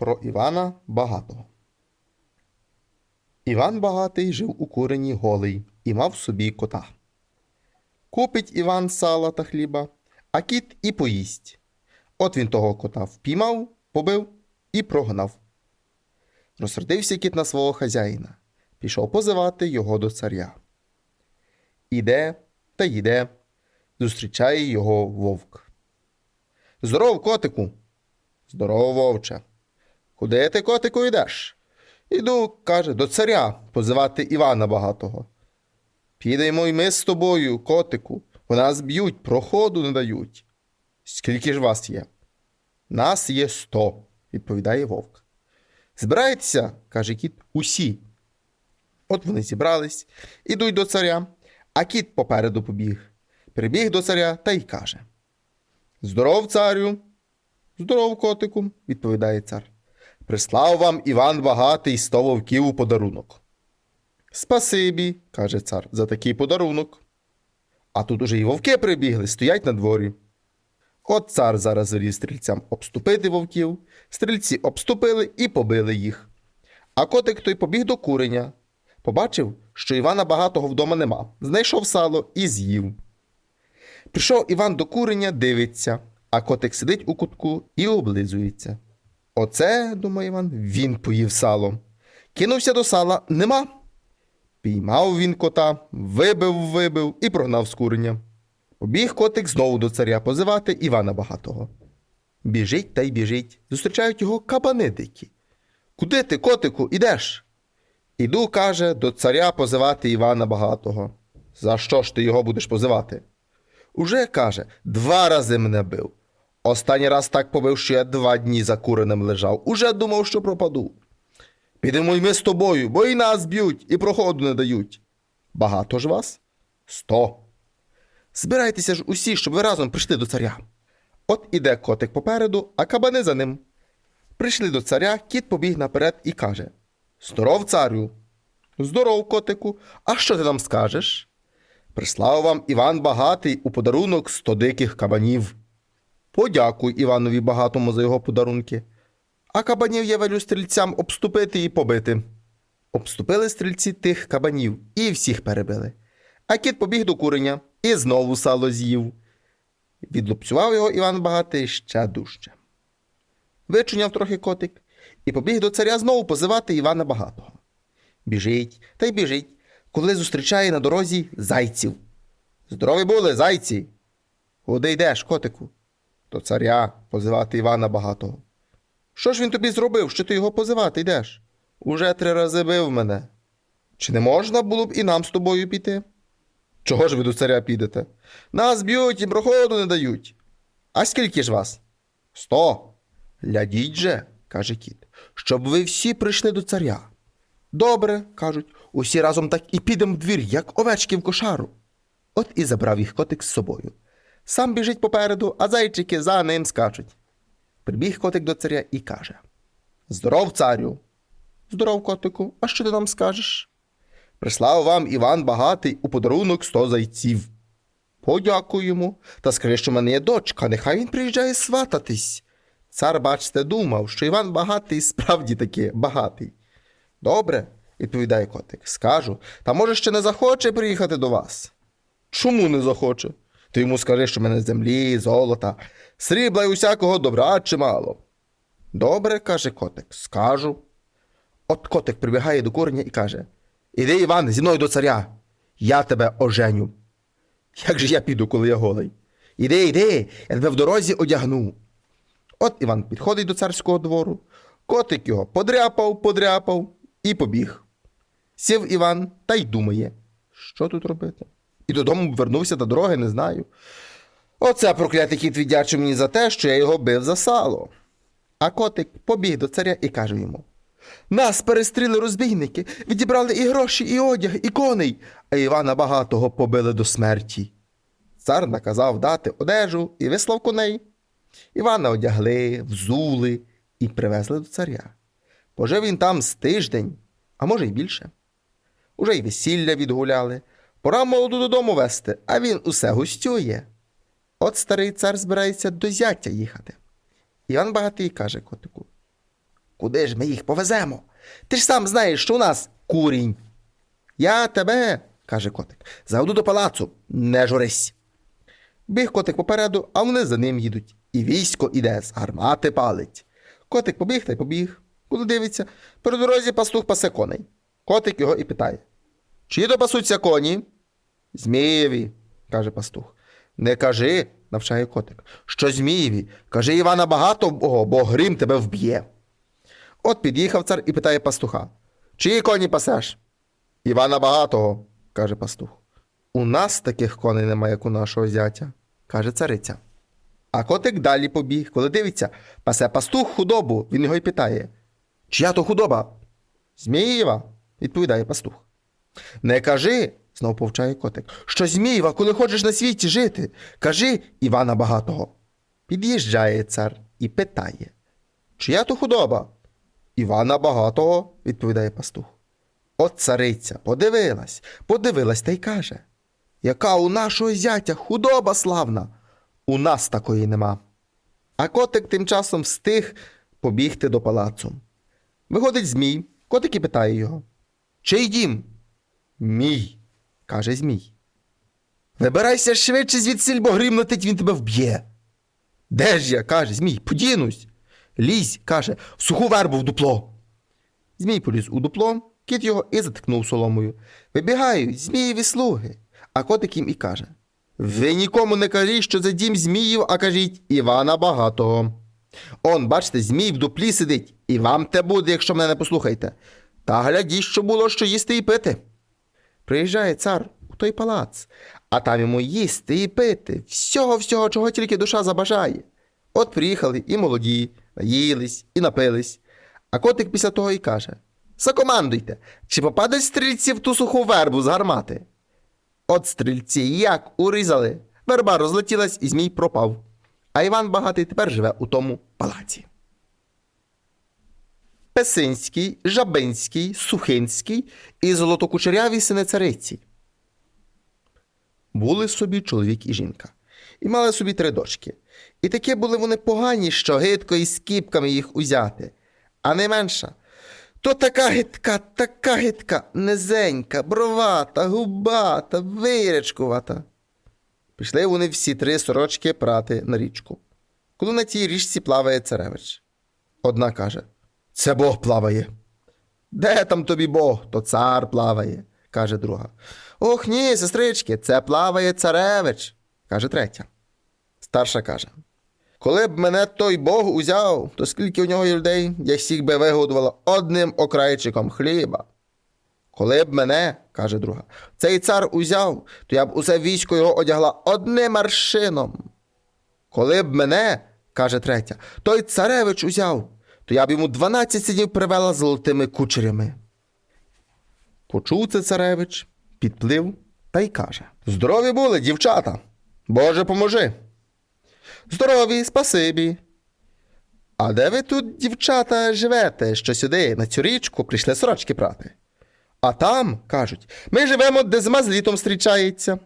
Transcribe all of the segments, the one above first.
Про Івана Багатого. Іван Багатий жив у курені голий і мав собі кота. Купить Іван сала та хліба, а кіт і поїсть. От він того кота впіймав, побив і прогнав. Розсердився кіт на свого хазяїна, пішов позивати його до царя. Іде та йде, зустрічає його вовк. Здоров, котику. Здорово, вовче. Куди ти, котику, йдеш? Іду, каже, до царя позивати Івана Багатого. Підемо й ми з тобою, котику, бо нас б'ють, проходу не дають. Скільки ж вас є? Нас є сто, відповідає вовк. Збирайтеся, каже кіт, усі. От вони зібрались, ідуть до царя, а кіт попереду побіг. Прибіг до царя та й каже: Здоров, царю. Здоров, котику, відповідає цар. Прислав вам Іван багатий сто вовків у подарунок. Спасибі, каже цар, за такий подарунок. А тут уже й вовки прибігли, стоять на дворі. От цар зараз велів стрільцям обступити вовків, стрільці обступили і побили їх. А котик той побіг до куреня. Побачив, що Івана багатого вдома нема. Знайшов сало і з'їв. Прийшов Іван до куреня, дивиться, а котик сидить у кутку і облизується. Оце, думає Іван, він поїв сало. Кинувся до сала, нема. Піймав він кота, вибив, вибив і прогнав з куреня. Побіг котик знову до царя позивати Івана Багатого. Біжить та й біжить. Зустрічають його кабани дикі. Куди ти, котику, ідеш? Іду, каже, до царя позивати Івана Багатого. За що ж ти його будеш позивати? Уже, каже, два рази мене бив. Останній раз так побив, що я два дні за куреним лежав. Уже думав, що пропаду. Підемо й ми з тобою, бо і нас б'ють, і проходу не дають. Багато ж вас? Сто. Збирайтеся ж усі, щоб ви разом прийшли до царя. От іде котик попереду, а кабани за ним. Прийшли до царя, кіт побіг наперед і каже: Здоров, царю. Здоров, котику. А що ти нам скажеш? Прислав вам Іван Багатий у подарунок сто диких кабанів. Подякуй Іванові Багатому за його подарунки. А кабанів я велю стрільцям обступити і побити. Обступили стрільці тих кабанів і всіх перебили. А кіт побіг до куреня і знову сало з'їв. Відлупцював його Іван Багатий ще дужче. Вичуняв трохи котик і побіг до царя знову позивати Івана Багатого. Біжить та й біжить, коли зустрічає на дорозі зайців. Здорові були, зайці. Куди йдеш, котику? До царя позивати Івана Багатого. Що ж він тобі зробив, що ти його позивати йдеш? Уже три рази бив мене. Чи не можна було б і нам з тобою піти? Чого ж ви до царя підете? Нас б'ють і проходу не дають. А скільки ж вас? Сто. Глядіть же, каже кіт, щоб ви всі прийшли до царя. Добре, кажуть, усі разом так і підемо в двір, як овечки в кошару. От і забрав їх котик з собою. Сам біжить попереду, а зайчики за ним скачуть. Прибіг котик до царя і каже: Здоров, царю. Здоров, котику, а що ти нам скажеш? Прислав вам Іван багатий у подарунок сто зайців. Подякую йому, та скажи, що в мене є дочка, нехай він приїжджає свататись. Цар, бачите, думав, що Іван багатий справді таки багатий. Добре, відповідає котик, скажу, та може ще не захоче приїхати до вас. Чому не захоче? Ти йому скажи, що в мене землі, золота, срібла й усякого добра чимало. Добре, каже котик, скажу. От котик прибігає до кореня і каже: Іди, Іван, зі мною до царя, я тебе оженю. Як же я піду, коли я голий? Іди, іди, я тебе в дорозі одягну. От Іван підходить до царського двору, котик його подряпав, подряпав і побіг. Сів Іван та й думає, що тут робити? І додому вернувся до дороги, не знаю. Оце проклятий кіт віддячив мені за те, що я його бив за сало. А котик побіг до царя і каже йому: Нас перестріли розбійники, відібрали і гроші, і одяг, і коней, а Івана багатого побили до смерті. Цар наказав дати одежу і вислав коней. Івана одягли, взули і привезли до царя. Пожив він там з тиждень, а може й більше. Уже й весілля відгуляли. Пора молоду додому вести, а він усе гостює. От старий цар збирається до зятя їхати. Іван Багатий каже котику: Куди ж ми їх повеземо? Ти ж сам знаєш, що у нас курінь. Я тебе, каже котик, заведу до палацу, не журись. Біг котик попереду, а вони за ним їдуть. І військо іде, з гармати палить. Котик побіг та й побіг. Коли дивиться, по дорозі пастух пасе коней. Котик його і питає: Чи допасуться коні? Змієві, каже пастух. Не кажи, навчає котик, що Змієві, кажи Івана багатого, бо грим тебе вб'є. От під'їхав цар і питає пастуха: Чиї коні пасеш? Івана багатого, каже пастух. У нас таких коней немає, як у нашого зятя, каже цариця. А котик далі побіг, коли дивиться, пасе пастух худобу, він його й питає: Чия то худоба? Змієва, відповідає пастух. Не кажи, знов повчає котик, що Змієва, коли хочеш на світі жити, кажи Івана багатого. Під'їжджає цар і питає: Чия то худоба? Івана багатого, відповідає пастух. От цариця подивилась, подивилась та й каже: Яка у нашого зятя худоба славна, у нас такої нема. А котик тим часом встиг побігти до палацу. Виходить Змій, котик і питає його: Чий дім? Мій, каже Змій. Вибирайся швидше звідсиль, бо грім він тебе вб'є. Де ж я, каже Змій, подінусь. Лізь, каже, в суху вербу в дупло. Змій поліз у дупло, кіт його і заткнув соломою. Вибігають змієві слуги, а котик їм і каже: Ви нікому не кажіть, що це дім зміїв, а кажіть Івана Багатого. Он, бачите, змій в дуплі сидить, і вам те буде, якщо мене не послухаєте. Та глядіть, що було що їсти і пити. Приїжджає цар у той палац, а там йому їсти і пити, всього всього, чого тільки душа забажає. От приїхали і молоді, наїлись і напились. А котик після того і каже: Закомандуйте, чи попадуть стрільці в ту суху вербу з гармати? От стрільці як урізали, верба розлетілась і змій пропав. А Іван Багатий тепер живе у тому палаці. Песинський, Жабинський, Сухинський і золотокучеряві сини цариці. Були собі чоловік і жінка, і мали собі три дочки. І такі були вони погані, що гидко із скіпками їх узяти. А не менша. То така гидка, така гидка, низенька, бровата, губата, вирячкувата. Пішли вони всі три сорочки прати на річку. Коли на тій річці плаває царевич. Одна каже: Це Бог плаває. Де там тобі Бог? То цар плаває, каже друга. Ох ні, сестрички, це плаває царевич, каже третя. Старша каже: Коли б мене той Бог узяв, то скільки у нього є людей, я всіх би вигодувала одним окрайчиком хліба. Коли б мене, каже друга, цей цар узяв, то я б усе військо його одягла одним аршином. Коли б мене, каже третя, той царевич узяв, то я б йому дванадцять синів привела золотими кучерями. Почув це царевич, підплив та й каже: Здорові були, дівчата! Боже, поможи! Здорові, спасибі. А де ви тут, дівчата, живете, що сюди, на цю річку, прийшли сорочки прати? А там, кажуть, ми живемо, де зима з літом зустрічається.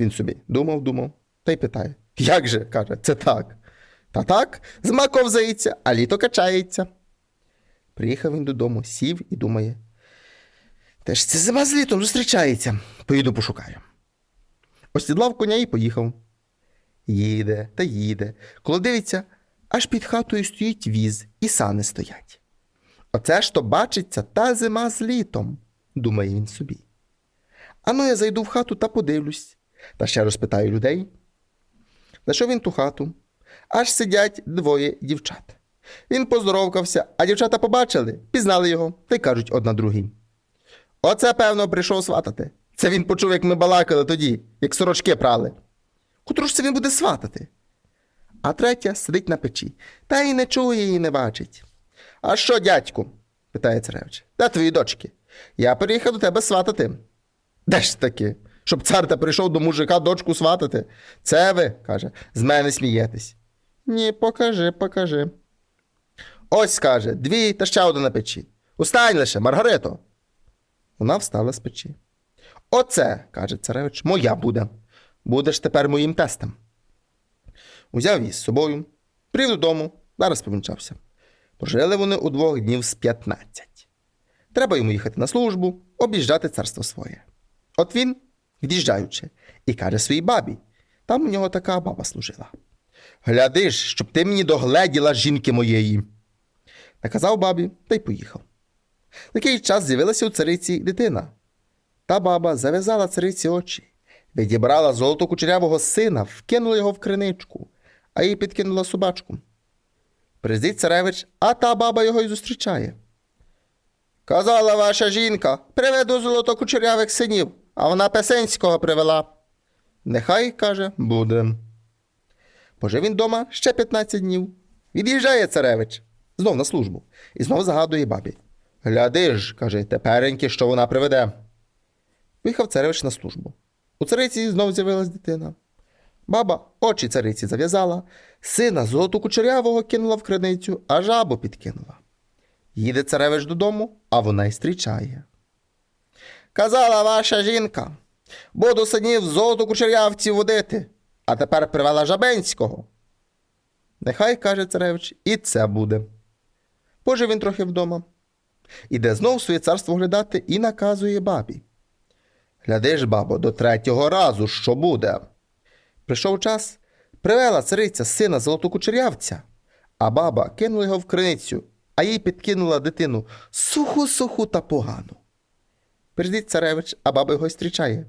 Він собі думав, думав та й питає: Як же? каже, це так. Та так, зима ковзається, а літо качається. Приїхав він додому, сів і думає. Теж це зима з літом зустрічається. Поїду пошукаю. Осідлав коня і поїхав. Їде та їде. Коли дивиться, аж під хатою стоїть віз, і сани стоять. Оце ж то бачиться та зима з літом, думає він собі. Ану, я зайду в хату та подивлюсь, та ще розпитаю людей. Зайшов він ту хату, аж сидять двоє дівчат. Він поздоровкався, а дівчата побачили, пізнали його та й кажуть одна другій. Оце, певно, прийшов сватати. Це він почув, як ми балакали тоді, як сорочки прали. Котру ж це він буде сватати? А третя сидить на печі, та й не чує і не бачить. А що, дядьку? питає царевич. Де твої дочки? Я переїхав до тебе сватати. Де ж таки? Щоб цар та прийшов до мужика дочку сватати. Це ви, каже, з мене смієтесь. Ні, покажи, покажи. Ось, каже, дві та ще одна на печі. Устань лише, Маргарито. Вона встала з печі. Оце, каже царевич, моя буде. Будеш тепер моїм тестем. Узяв її з собою, привів додому, зараз повінчався. Прожили вони удвох днів з 15. Треба йому їхати на службу, об'їжджати царство своє. От він, від'їжджаючи, і каже своїй бабі, там у нього така баба служила. Гляди ж, щоб ти мені догледіла жінки моєї. Наказав бабі та й поїхав. Такий час з'явилася у цариці дитина. Та баба зав'язала цариці очі, відібрала золото кучерявого сина, вкинула його в криничку, а їй підкинула собачку. Приздить царевич, а та баба його й зустрічає. Казала ваша жінка, приведу золото кучерявих синів, а вона песенського привела. Нехай, каже, буде. Пожив він дома ще 15 днів. Від'їжджає царевич знов на службу і знов загадує бабі. Гляди ж, каже, тепереньки, що вона приведе. Виїхав царевич на службу. У цариці знов з'явилась дитина. Баба очі цариці зав'язала, сина золоту кучерявого кинула в криницю, а жабу підкинула. Їде царевич додому, а вона й зустрічає. Казала ваша жінка, буду синів золоту кучерявці водити, а тепер привела жабенського. Нехай, каже царевич, і це буде. Пожив він трохи вдома. Іде знов своє царство глядати і наказує бабі. Гляди ж, бабо, до третього разу, що буде. Прийшов час, привела цариця сина золотокучерявця, а баба кинула його в криницю, а їй підкинула дитину суху суху та погану. Прийдіть царевич, а баба його зустрічає.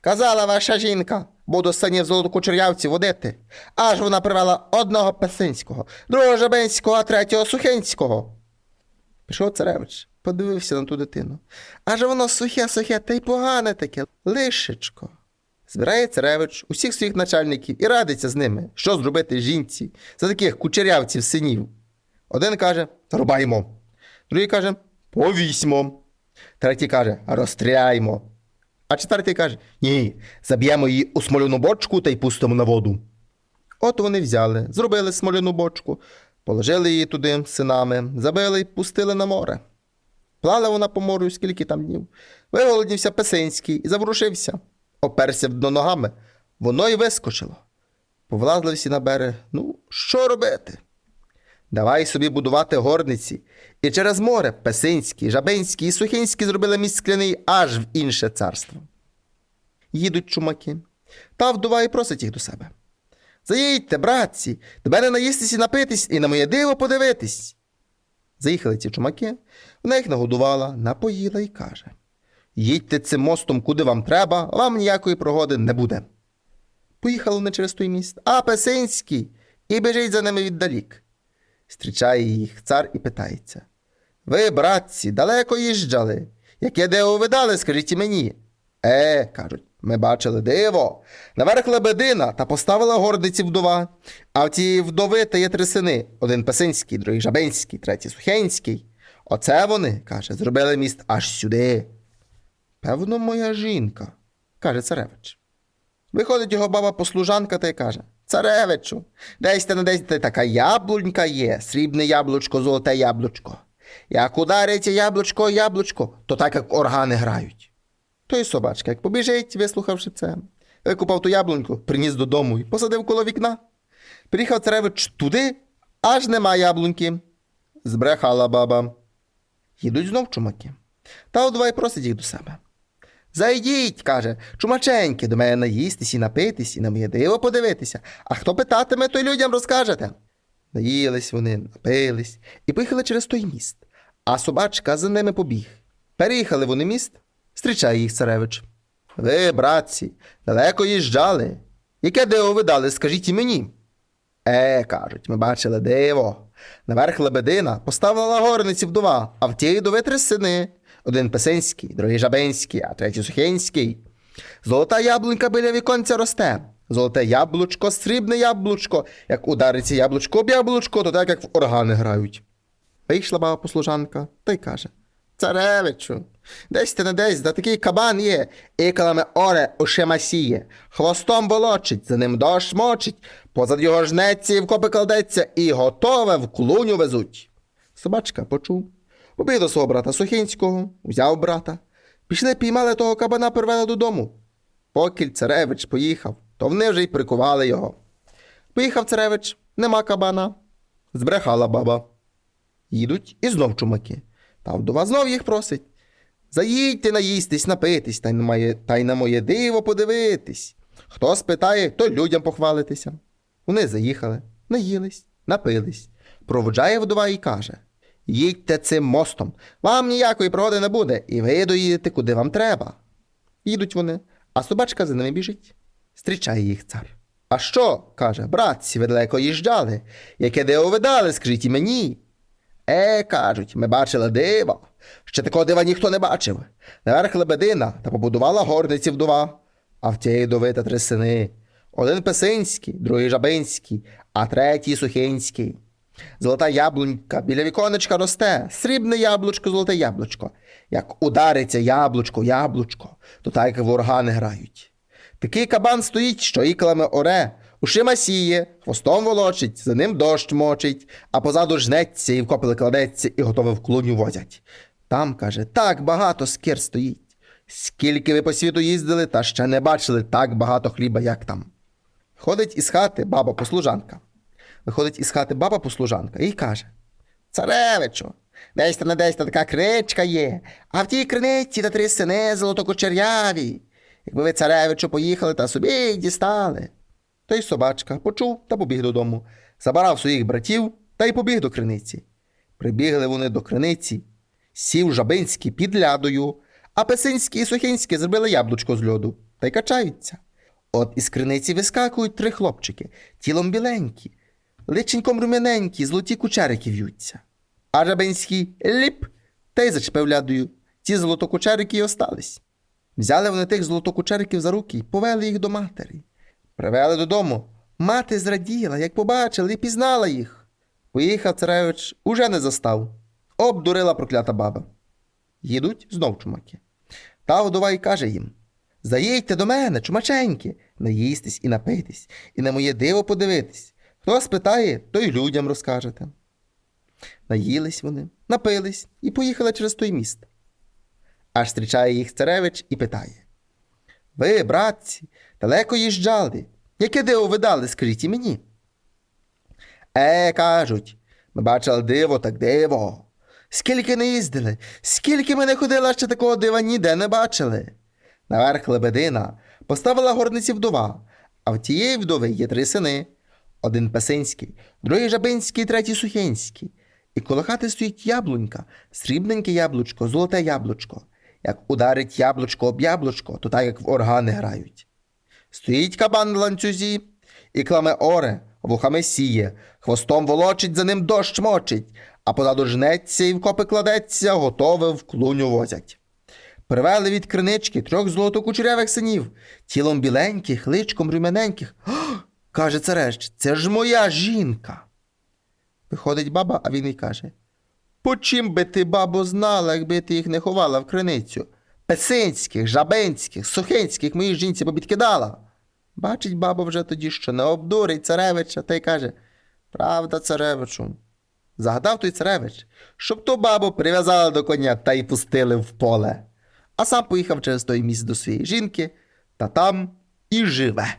Казала ваша жінка, буду синів золотокучерявці водити. Аж вона привела одного песинського, другого жабенського, а третього сухенського. Пішов царевич, подивився на ту дитину. Аж воно сухе, сухе, та й погане таке, лишечко. Збирає царевич усіх своїх начальників і радиться з ними, що зробити жінці за таких кучерявців синів. Один каже рубаймо, другий каже повісьмо, третій каже розстріляймо. А четвертий каже: Ні, заб'ємо її у смоляну бочку та й пустимо на воду. От вони взяли, зробили смоляну бочку, положили її туди синами, забили й пустили на море. Плала вона по морю скільки там днів. Виголоднівся Песинський і заворушився, оперся в дно ногами, воно й вискочило. Повлазли всі на берег. Ну, що робити? Давай собі будувати горниці. І через море Песинський, Жабинський і Сухинський зробили міст скляний аж в інше царство. Їдуть чумаки, та вдова і просить їх до себе. Заїдьте, братці, до мене наїстись і напитись, і на моє диво подивитись. Заїхали ці чумаки, вона їх нагодувала, напоїла і каже: Їдьте цим мостом, куди вам треба, вам ніякої пригоди не буде. Поїхали вони через той міст, а Песинський, і біжить за ними віддалік. Зустрічає їх цар і питається: Ви, братці, далеко їжджали? Яке диво ви дали, скажіть мені. Е, кажуть, ми бачили диво. Наверх лебедина та поставила гордиці вдова. А в тієї вдови та є три сини: один Песинський, другий Жабинський, третій Сухенський. Оце вони, каже, зробили міст аж сюди. Певно, моя жінка, каже царевич. Виходить його баба послужанка та й каже: Царевичу, десь та не десь та така яблунька є, срібне яблучко, золоте яблучко. Як удариться яблучко, яблучко, то так як органи грають. Той собачка, як побіжить, вислухавши це, викупав ту яблуньку, приніс додому і посадив коло вікна. Приїхав царевич туди, аж нема яблуньки. Збрехала баба. Їдуть знов чумаки. Та одвай просить їх до себе. Зайдіть, каже, чумаченьки, до мене наїстись і напитись, і на моє диво подивитися. А хто питатиме, то й людям розкажете. Наїлись вони, напились і поїхали через той міст, а собачка за ними побіг. Переїхали вони міст, зустрічає їх царевич. Ви, братці, далеко їжджали. Яке диво ви дали, скажіть і мені. Е, кажуть, ми бачили диво. Наверх лебедина поставила на горниці вдова, а в тієї вдови три сини. Один песенський, другий жабинський, а третій сухенський. Золота яблунька біля віконця росте. Золоте яблучко, срібне яблучко. Як удариться яблучко об яблучко, то так як в органи грають. Вийшла баба послужанка та й каже: Царевичу, десь ти не десь, да такий кабан є, ікалами оре уше масіє, хвостом волочить, за ним дощ мочить, позад його жнеться і вкопи кладеться, і готове в клуню везуть. Собачка почув. Побіг до свого брата Сухінського, взяв брата. Пішли, піймали того кабана, привели додому. Покіль царевич поїхав, то вони вже й прикували його. Поїхав царевич, нема кабана. Збрехала баба. Їдуть і знов чумаки. Та вдова знов їх просить. Заїдьте наїстись, напитись, та й на моє, та й на моє диво подивитись. Хто спитає, то людям похвалитися. Вони заїхали, наїлись, напились. Проводжає вдова і каже: Їдьте цим мостом, вам ніякої пригоди не буде, і ви доїдете, куди вам треба. Їдуть вони, а собачка за ними біжить. Зустрічає їх цар. А що? каже, братці, ви далеко їжджали. Яке диво видали, скажіть і мені. Е, кажуть, ми бачили диво. Ще такого дива ніхто не бачив. Наверх лебедина та побудувала горниці вдова, а в тієї дови та три сини. Один песинський, другий жабинський, а третій сухинський. Золота яблунька біля віконечка росте, срібне яблучко, золоте яблучко. Як удариться яблучко, яблучко, то так в органи грають. Такий кабан стоїть, що іклами оре, ушима сіє, хвостом волочить, за ним дощ мочить, а позаду жнеться і в копили кладеться і готове в клуню возять. Там, каже, так багато скир стоїть. Скільки ви по світу їздили, та ще не бачили так багато хліба, як там. Ходить із хати баба послужанка. Виходить із хати баба послужанка і каже: Царевичу, десь та не десь та така кричка є, а в тій криниці та три сини золотокучеряві. Якби ви царевичу поїхали та собі їх дістали. Той собачка почув та побіг додому, забарав своїх братів та й побіг до криниці. Прибігли вони до криниці, сів жабинський під лядою, а песинський і сухинський зробили яблучко з льоду та й качаються. От із криниці вискакують три хлопчики, тілом біленькі, личеньком рум'яненькі, золоті кучерики в'ються. А жабинський ліп та й зачепив лядою. Ці золотокучерики й остались. Взяли вони тих золотокучериків за руки й повели їх до матері. Привели додому. Мати зраділа, як побачила і пізнала їх. Поїхав царевич, уже не застав. Обдурила проклята баба. Їдуть знов чумаки. Та вдова й каже їм: Заїдьте до мене, чумаченьки, наїстись і напитись, і на моє диво подивитись. Хто спитає, то й людям розкажете. Наїлись вони, напились і поїхали через той міст. Аж зустрічає їх царевич і питає: Ви, братці, далеко їжджали. Яке диво ви дали, скажіть і мені? Е, кажуть, ми бачили диво, так диво. Скільки не їздили, скільки ми не ходили, ще такого дива ніде не бачили. Наверх лебедина поставила горниці вдова, а в тієї вдови є три сини: один песинський, другий жабинський, третій сухенський. І коло хати стоїть яблунька, срібненьке яблучко, золоте яблучко. Як ударить яблучко об яблучко, то так як в органи грають. Стоїть кабан на ланцюзі, і кламе оре, вухами сіє, хвостом волочить, за ним дощ мочить, а позаду жнеться і в копи кладеться, готове в клуню возять. Привели від кринички трьох золотокучерявих синів, тілом біленьких, личком румяненьких. Каже царевич, це ж моя жінка. Виходить баба, а він і каже: По чим би ти, бабо, знала, якби ти їх не ховала в криницю? Песинських, жабинських, сухинських моїй жінці побідкидала. Бачить баба вже тоді, що не обдурить царевича, та й каже: Правда, царевичу. Загадав той царевич, щоб ту бабу прив'язали до коня та й пустили в поле. А сам поїхав через той міст до своєї жінки, та там і живе.